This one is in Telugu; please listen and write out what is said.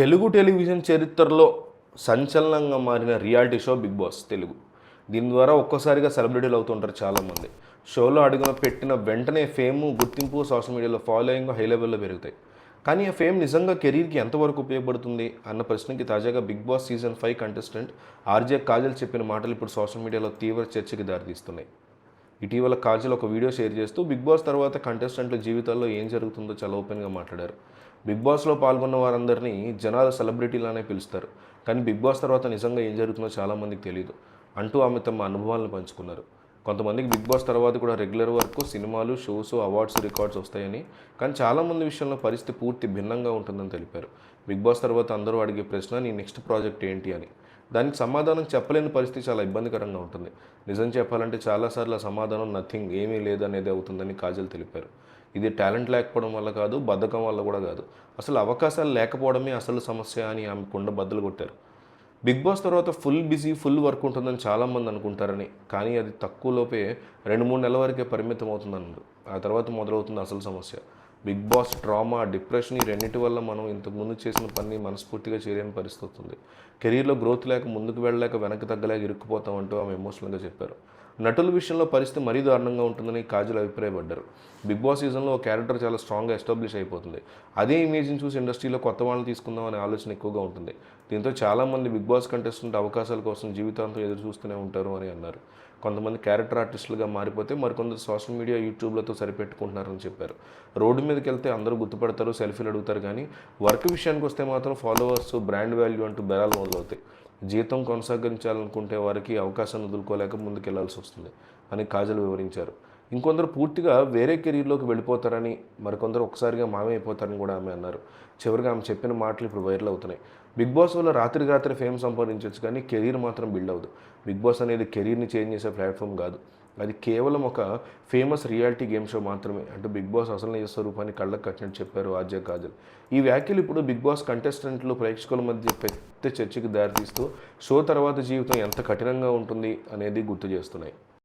తెలుగు టెలివిజన్ చరిత్రలో సంచలనంగా మారిన reality show Bigg Boss Telugu. దీని ద్వారా ఒక్కసారిగా సెలబ్రిటీలు అవుతుంటారు చాలామంది. షోలో అడుగున పెట్టిన వెంటనే ఫేము గుర్తింపు సోషల్ మీడియాలో ఫాలోయింగ్ హై లెవెల్లో పెరుగుతాయి. కానీ ఆ ఫేమ్ నిజంగా కెరీర్కి ఎంతవరకు ఉపయోగపడుతుంది అన్న ప్రశ్నకి తాజాగా Bigg Boss season five contestant RJ Kajal చెప్పిన మాటలు ఇప్పుడు సోషల్ మీడియాలో తీవ్ర చర్చకి దారితీస్తున్నాయి. ఇటీవల కాజల్ ఒక వీడియో షేర్ చేస్తూ బిగ్ బాస్ తర్వాత కంటెస్టెంట్ల జీవితాల్లో ఏం జరుగుతుందో చాలా ఓపెన్గా మాట్లాడారు. బిగ్ బాస్లో పాల్గొన్న వారందరినీ జనాలు సెలబ్రిటీలానే పిలుస్తారు. కానీ బిగ్ బాస్ తర్వాత నిజంగా ఏం జరుగుతుందో చాలామందికి తెలియదు అంటూ ఆమె తమ అనుభవాలను పంచుకున్నారు. కొంతమందికి బిగ్ బాస్ తర్వాత కూడా రెగ్యులర్ వర్క్ సినిమాలు షోస్ అవార్డ్స్ రికార్డ్స్ వస్తాయని. కానీ చాలామంది విషయంలో పరిస్థితి పూర్తి భిన్నంగా ఉంటుందని తెలిపారు. బిగ్ బాస్ తర్వాత అందరూ అడిగే ప్రశ్న నీ నెక్స్ట్ ప్రాజెక్ట్ ఏంటి? అని. దానికి సమాధానం చెప్పలేని పరిస్థితి చాలా ఇబ్బందికరంగా ఉంటుంది. నిజం చెప్పాలంటే చాలాసార్లు ఆ సమాధానం నథింగ్ ఏమీ లేదనేది అవుతుందని కాజల్ తెలిపారు. ఇది టాలెంట్ లేకపోవడం వల్ల కాదు బద్ధకం వల్ల కూడా కాదు. అసలు అవకాశాలు లేకపోవడమే అసలు సమస్య అని ఆమె కుండ బద్దలు కొట్టారు. బిగ్ బాస్ తర్వాత ఫుల్ బిజీ ఫుల్ వర్క్ ఉంటుందని చాలామంది అనుకుంటారని. కానీ అది తక్కువలోపే రెండు మూడు నెలల వరకే పరిమితం అవుతుందన్నారు. ఆ తర్వాత మొదలవుతుంది అసలు సమస్య. బిగ్ బాస్ ట్రామా డిప్రెషన్ ఈ రెండింటి వల్ల మనం ఇంతకుముందు చేసిన పని మనస్ఫూర్తిగా చేయలేని పరిస్థితి ఉంది కెరీర్లో గ్రోత్ లేక ముందుకు వెళ్ళలేక వెనక్కి తగ్గలేక ఇరుక్కుపోతామంటూ ఆమె ఎమోషనల్గా చెప్పారు. నటుల విషయంలో పరిస్థితి మరీ దారుణంగా ఉంటుందని కాజల్ అభిప్రాయపడ్డారు. బిగ్ బాస్ సీజన్లో ఒక క్యారెక్టర్ చాలా స్ట్రాంగ్గా ఎస్టాబ్లిష్ అయిపోతుంది. అదే ఇమేజ్ని చూసి ఇండస్ట్రీలో కొత్త వాళ్ళని తీసుకుందాం అనే ఆలోచన ఎక్కువగా ఉంటుంది. దీంతో చాలామంది బిగ్ బాస్ కంటెస్టెంట్ అవకాశాల కోసం జీవితాంతం ఎదురు చూస్తూనే ఉంటారు అని అన్నారు. కొంతమంది క్యారెక్టర్ ఆర్టిస్టులుగా మారిపోతే మరికొందరు సోషల్ మీడియా యూట్యూబ్లతో సరిపెట్టుకుంటున్నారని చెప్పారు. రోడ్డు మీదకి వెళ్తే అందరూ గుర్తుపడతారు సెల్ఫీలు అడుగుతారు కానీ వర్క్ విషయానికి వస్తే మాత్రం ఫాలోవర్స్ బ్రాండ్ వాల్యూ అంటూ బెరాలు మొదలవుతాయి జీతం కొనసాగించాలనుకుంటే వారికి అవకాశాన్ని వదులుకోలేక ముందుకెళ్ళాల్సి వస్తుంది అని కాజల్ వివరించారు. ఇంకొందరు పూర్తిగా వేరే కెరీర్లోకి వెళ్ళిపోతారని మరికొందరు ఒకసారిగా మామే అయిపోతారని కూడా ఆమె అన్నారు. చివరిగా ఆమె చెప్పిన మాటలు ఇప్పుడు వైరల్ అవుతున్నాయి. బిగ్ బాస్ వల్ల రాత్రికి రాత్రి ఫేమ్ సంపాదించవచ్చు కానీ కెరీర్ మాత్రం బిల్డ్ అవ్వదు. బిగ్ బాస్ అనేది కెరీర్ని చేంజ్ చేసే ప్లాట్ఫామ్ కాదు. అది కేవలం ఒక ఫేమస్ రియాలిటీ గేమ్ షో మాత్రమే. అంటే బిగ్ బాస్ అసలు నిజ స్వరూపాన్ని కళ్ళకు కట్టినట్టు చెప్పారు ఆర్జే కాజల్. ఈ వ్యాఖ్యలు ఇప్పుడు బిగ్ బాస్ కంటెస్టెంట్లు ప్రేక్షకుల మధ్య చర్చకి దారితీస్తూ షో తర్వాత జీవితం ఎంత కఠినంగా ఉంటుంది అనేది గుర్తు చేస్తున్నాయి.